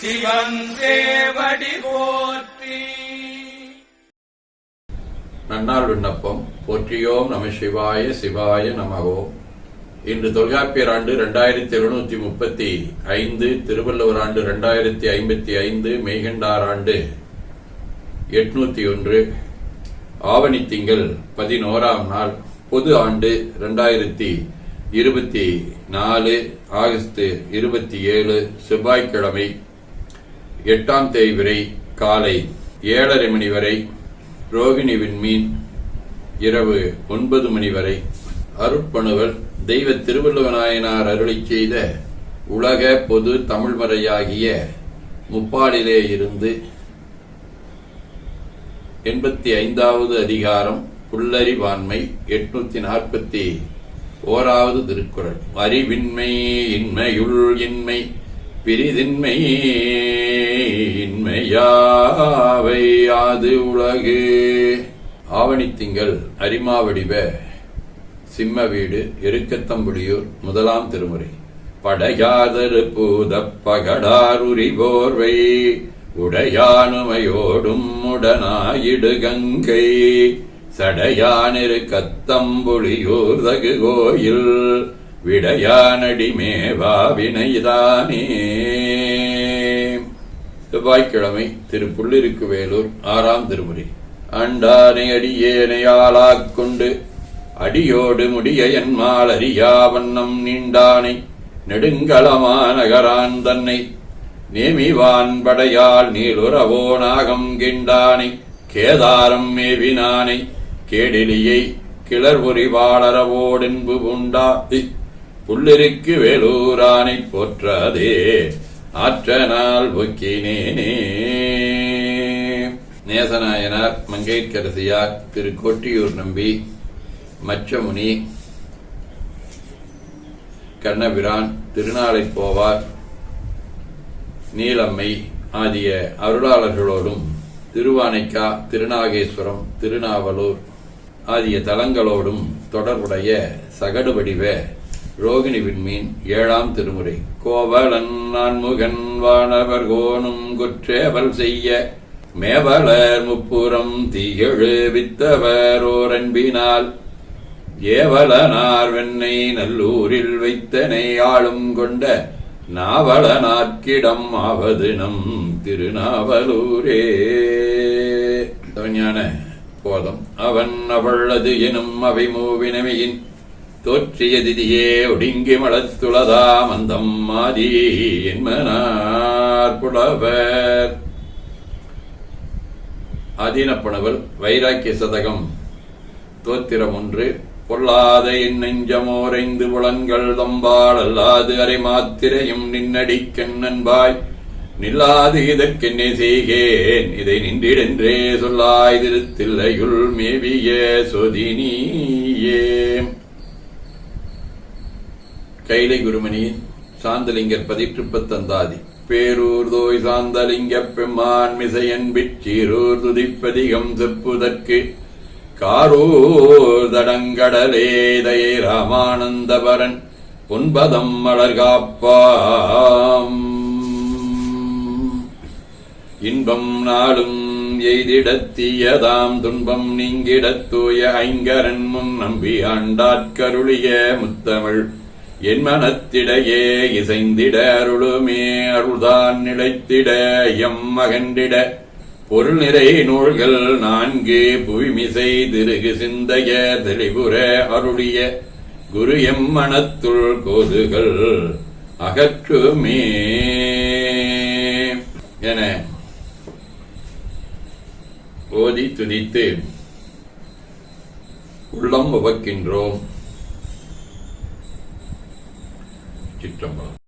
சிவன் போற்றி. நன்னாள் விண்ணப்பம். போற்றியோம் நம சிவாய சிவாய நமகோ. இன்று தொல்காப்பியர் ஆண்டு இரண்டாயிரத்தி எழுநூத்தி முப்பத்தி ஐந்து திருவள்ளுவர் ஆண்டு இரண்டாயிரத்தி ஐம்பத்தி ஐந்து மெய்கண்டார் ஆண்டு எட்நூத்தி ஒன்று. ஆவணி திங்கள் பதினோராம் நாள் பொது ஆண்டு இரண்டாயிரத்தி இருபத்தி நாலு ஆகஸ்ட் இருபத்தி ஏழு செவ்வாய்க்கிழமை எட்டாம் தேதி வரை காலை ஏழரை மணி வரை ரோகிணி விண்மீன் இரவு ஒன்பது மணி வரை அருட்பணுவல் தெய்வ திருவள்ளுவநாயனார் அருளிச் செய்த உலக பொது தமிழ்மறையாகிய முப்பாடிலே இருந்து எண்பத்தி ஐந்தாவது அதிகாரம் புல்லறிவாண்மை எட்நூத்தி நாற்பத்தி ஓராவது திருக்குறள். அறிவின்மை இன்மையுள் இன்மை பிரிதின்மை இன்மையாவை யாது உலகு. ஆவணித்திங்கள் அரிமாவடிவ சிம்ம வீடு எருக்கத்தம்புலியூர் முதலாம் திருமுறை. படையாதரு பூதப் பகடாருரி போர்வை உடையானுமையோடும் உடனாயிடு கங்கை. சடையானிரு கத்தம்புலியூர் தகு கோயில் விடையானடிமேவா வினைதானே. செவ்வாய்க்கிழமை திரு புள்ளிருக்கு வேலூர் ஆறாம் திருமுறை. அண்டானை அடியேனையாளாக்கொண்டு அடியோடு முடிய என்மால் அறியா நீண்டானை. நெடுங்களமா நகரான் தன்னை. நேமிவான் படையால் நீலுறவோ நாகம் கிண்டானை. கேதாரம் மேவினானை. கேடிலியை கிளர் பொறிவாளரவோடென்பு உண்டா. புள்ளிருக்கு வேலூரானை போற்றாதே ஆற்றனால் ஒக்கினேனே. நேசநாயனார் மங்கைக்கரசியார் திரு கொட்டியூர் நம்பி மச்சமுனி கண்ணபிரான் திருநாளை போவார் நீலம்மை ஆகிய அருளாளர்களோடும் திருவானைக்கா திருநாகேஸ்வரம் திருநாவலூர் ஆகிய தலங்களோடும் தொடர்புடைய சகடு வடிவ ரோகிணி விண்மீன் ஏழாம் திருமுறை. கோவலன் நான்முகன் வானவர் கோணும் குற்றேவல் செய்ய. மேவலர் முப்புறம் தீயழு வித்தவர் ஓரன்பினால். ஏவலனார் வெண்ணை நல்லூரில் வைத்தனை ஆளும் கொண்ட. நாவலனார்க்கிடம் ஆவது நம் திருநாவலூரே. ஞான போதம். அவன் அவளது எனும் அவை மூவினமையின் தோற்றிய திதியே ஒடுங்கி மலத்துளதா மந்தம் மாதி என்மனார் புலவர். ஆதீனப்பணவல் வைராக்கிய சதகம். தோத்திரம் ஒன்று பொல்லாத என் நெஞ்சமோரைந்து புலன்கள் தம்பால் அல்லாது அரை மாத்திரையும் நின்னடிக்கண்ணன்பாய் நில்லாது இதற்கென்னே செய்கேன் இதை நின்றிடென்றே சொல்லாய் திருத்தில்லையுள் மேவிய சொதினியே. கைலை குருமணியின் சாந்தலிங்கர் பதிற்றுப்பத்தந்தாதி. பேரூர் தோய் சாந்தலிங்க பெம்மான் மிசையன் பிச்சீரூர் துதிப்பதிகம் செப்புதற்கு. காரூர் தடங்கடலேதையே ராமானந்தபரன் ஒன்பதம் மலர்காப்பாம். இன்பம் நாளும் எய்திடத்தியதாம் துன்பம் நீங்கிடத்தூய ஐங்கரன் முன் நம்பி ஆண்டாட்கருளிய முத்தமிழ். என் மனத்திடையே இசைந்திட அருளுமே அருள்தான் நிலைத்திட எம் மகண்டிட பொருள் நிறை நூல்கள் நான்கு புவிமிசை திருகு சிந்தைய தெளிபுர அருளிய. குரு எம் மனத்துள் கோதுகள் அகற்றுமே. என ஓதி துதித்து உள்ளம் உபக்கின்றோம். ചിറ്റമ്പലം